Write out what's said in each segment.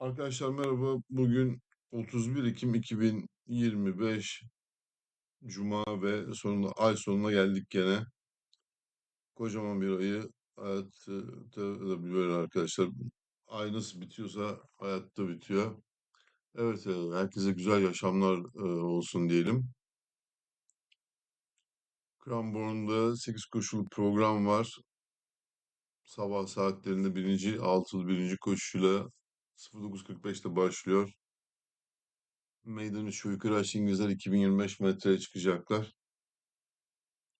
Arkadaşlar merhaba. Bugün 31 Ekim 2025 Cuma ve sonunda ay sonuna geldik gene. Kocaman bir ayı hayatta da böyle arkadaşlar. Ay nasıl bitiyorsa hayatta bitiyor. Evet, e, herkese güzel yaşamlar e, olsun diyelim. Cranbourne'da 8 koşuluk program var. Sabah saatlerinde birinci, altılı birinci koşuyla 09.45'te başlıyor. Meydan 3 ve yukarı aşağı İngilizler 2025 metreye çıkacaklar.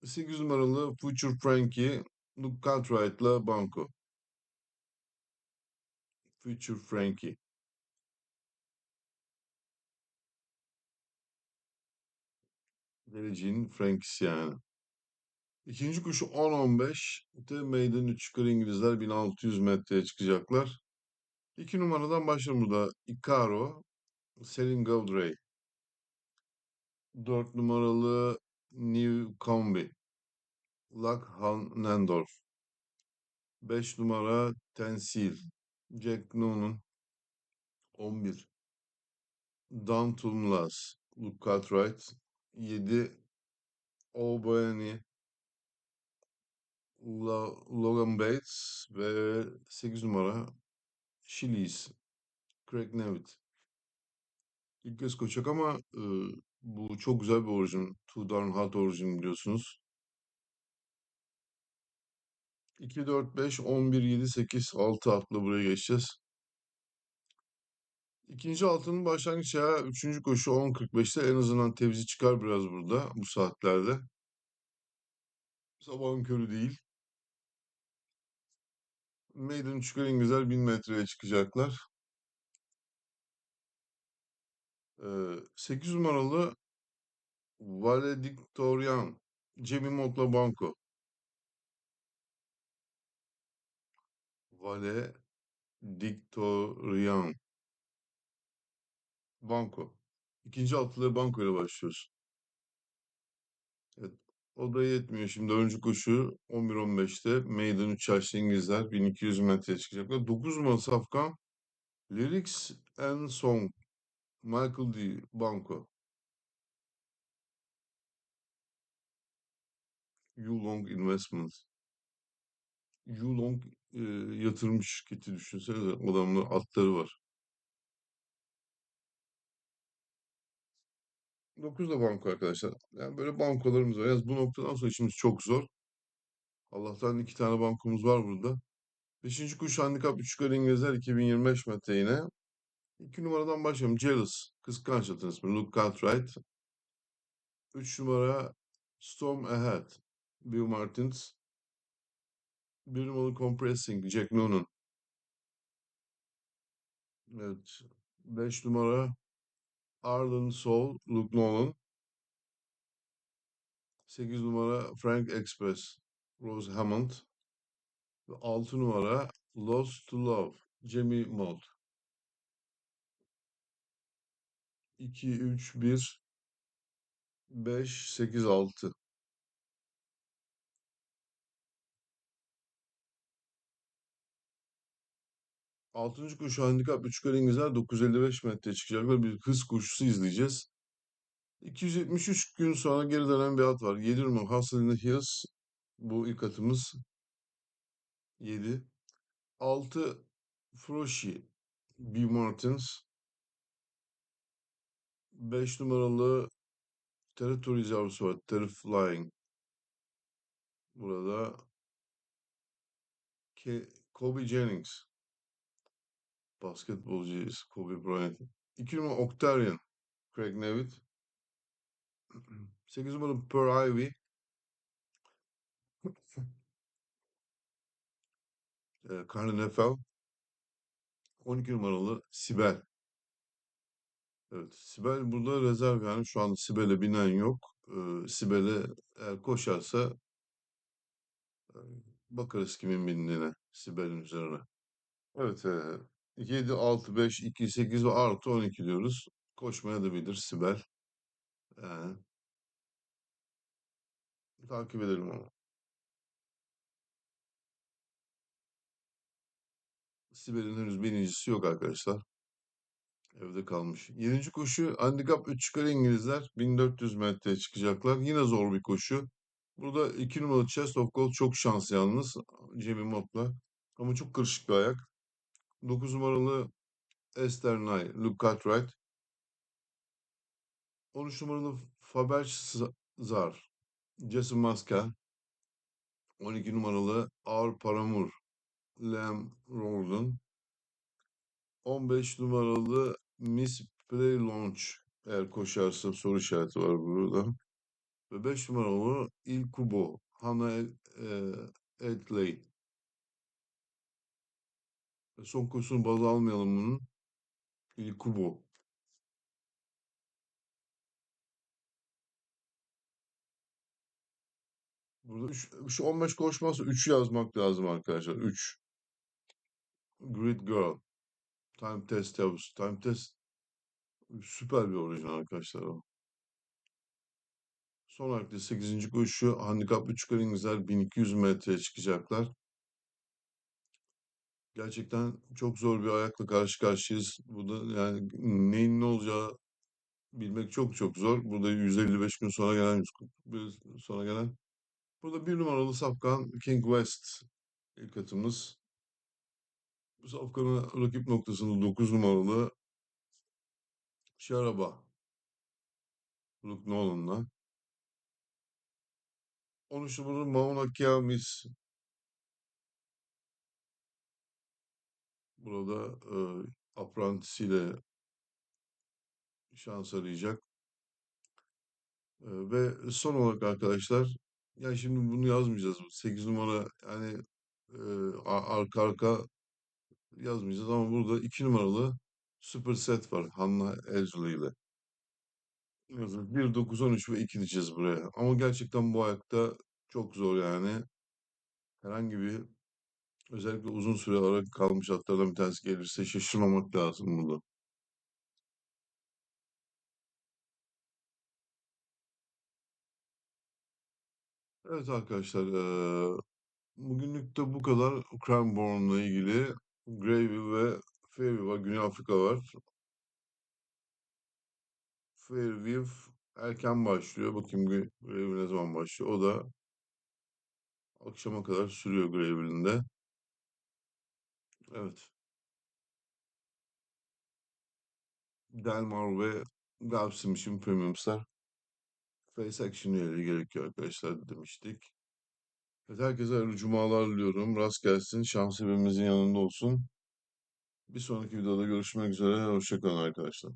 8 numaralı Future Frankie Luke Cartwright'la Banco. Future Frankie. Geleceğin Frankie'si yani. İkinci kuşu 10-15. De meydan 3 yukarı İngilizler 1600 metreye çıkacaklar. 2 numaradan başlayalım burada. Icaro, Selin Gaudray. 4 numaralı New. Luck Han Nendorf. 5 numara Tensil. Jack Noonan. 11. Down Las. Luke Cartwright. 7. O'Brien, Logan Bates ve 8 numara Chili's Craig Nevitt. İlk kez koşacak ama e, bu çok güzel bir orijin. Two Darn Hot orijin biliyorsunuz. 2, 4, 5, 11, 7, 8, 6 atla buraya geçeceğiz. İkinci altının başlangıç ayağı 3. koşu 10.45'te en azından tevzi çıkar biraz burada bu saatlerde. Sabahın körü değil. Maiden çıkar İngilizler 1000 metreye çıkacaklar. Ee, 8 numaralı Valedictorian Jamie Montla Banco. Valedictorian Banco. İkinci altılı banko ile başlıyoruz. Evet. O da yetmiyor. Şimdi öncü koşu 11-15'te Maiden 3 yaşlı İngilizler 1200 metreye çıkacaklar. 9 numaralı Safkan Lyrics and Song Michael D. Banco. Yulong Investment. Yulong e, yatırım şirketi düşünsenize. Adamın atları var. 9 da banko arkadaşlar. Yani böyle bankolarımız var. Yalnız bu noktadan sonra işimiz çok zor. Allah'tan iki tane bankomuz var burada. Beşinci kuş handikap 3 yukarı İngilizler 2025 metre yine. 2 numaradan başlayalım. Jealous. Kıskanç atın ismi. Luke Cartwright. 3 numara Storm Ahead. Bill Martins. 1 numaralı Compressing. Jack Noonan. Evet. 5 numara Arlen Soul. Luke Nolan. 8 numara Frank Express. Rose Hammond. Ve 6 numara Lost to Love. Jamie Mold. 2, 3, 1, 5, 8, 6. Altıncı koşu handikap 3 kare İngilizler 955 metre çıkacaklar. Bir hız koşusu izleyeceğiz. 273 gün sonra geri dönen bir at var. 7 numara the Hills. Bu ilk atımız. 7. 6 Froshi B. Martins. 5 numaralı Territory yavrusu var. Terry Flying. Burada Ke Kobe Jennings. Basketbolcuyuz. Kobe Bryant. 2 numara Octarian. Craig Nevitt. 8 numara Pearl Ivy. E, Carly Neffel. 12 numaralı Sibel. Evet, Sibel burada rezerv yani şu anda Sibel'e binen yok. Ee, Sibel'e eğer koşarsa e, bakarız kimin bindiğine Sibel'in üzerine. Evet, e, 7, 6, 5, 2, 8 ve artı 12 diyoruz. Koşmaya da bilir Sibel. Yani, takip edelim onu. Sibel'in henüz birincisi yok arkadaşlar. Evde kalmış. Yedinci koşu handikap 3 yukarı İngilizler 1400 metreye çıkacaklar. Yine zor bir koşu. Burada 2 numaralı Chest of Gold çok şans yalnız. Jamie Mott'la. Ama çok kırışık bir ayak. 9 numaralı Esther Nay, Luke Cartwright. 13 numaralı Faber Zar, Jason Maska. 12 numaralı Ağır Paramur, Liam Roldan. 15 numaralı Miss Play Launch eğer koşarsa soru işareti var burada. Ve 5 numaralı Il Kubo Hannah El, e, Edley. Son koşusunu baz almayalım bunun. Il Kubo. Burada üç, şu 15 koşmazsa 3'ü yazmak lazım arkadaşlar. 3. Grid Girl. Time Test yavrusu. Time Test süper bir orijinal arkadaşlar o. Son olarak da 8. koşu handikap 3 İngilizler 1200 metreye çıkacaklar. Gerçekten çok zor bir ayakla karşı karşıyayız. Bu da yani neyin ne olacağı bilmek çok çok zor. Burada 155 gün sonra gelen 140 gün sonra gelen. Burada bir numaralı safkan King West ilk atımız. Bu safkanın rakip noktasında 9 numaralı Şaraba. Luke Nolan'la. 13 numaralı Mauna Kea Burada e, aprantisiyle şans arayacak. E, ve son olarak arkadaşlar ya şimdi bunu yazmayacağız. 8 numara yani e, arka arka yazmayacağız ama burada 2 numaralı super set var Hanna Elzuli ile. Yazın 1, 9, 13 ve 2 diyeceğiz buraya. Ama gerçekten bu ayakta çok zor yani. Herhangi bir özellikle uzun süre ara kalmış atlardan bir tanesi gelirse şaşırmamak lazım burada. Evet arkadaşlar eee, bugünlük de bu kadar Cranbourne'la ilgili. Gravy ve Fairview var. Güney Afrika var. Fairview erken başlıyor. Bakayım Gravy ne zaman başlıyor. O da akşama kadar sürüyor Gravy'nin de. Evet. Delmar ve Gulfstream Premiums'lar Face Action üyeleri gerekiyor arkadaşlar demiştik. Evet, herkese hayırlı cumalar diliyorum. Rast gelsin. Şans hepimizin yanında olsun. Bir sonraki videoda görüşmek üzere. Hoşçakalın arkadaşlar.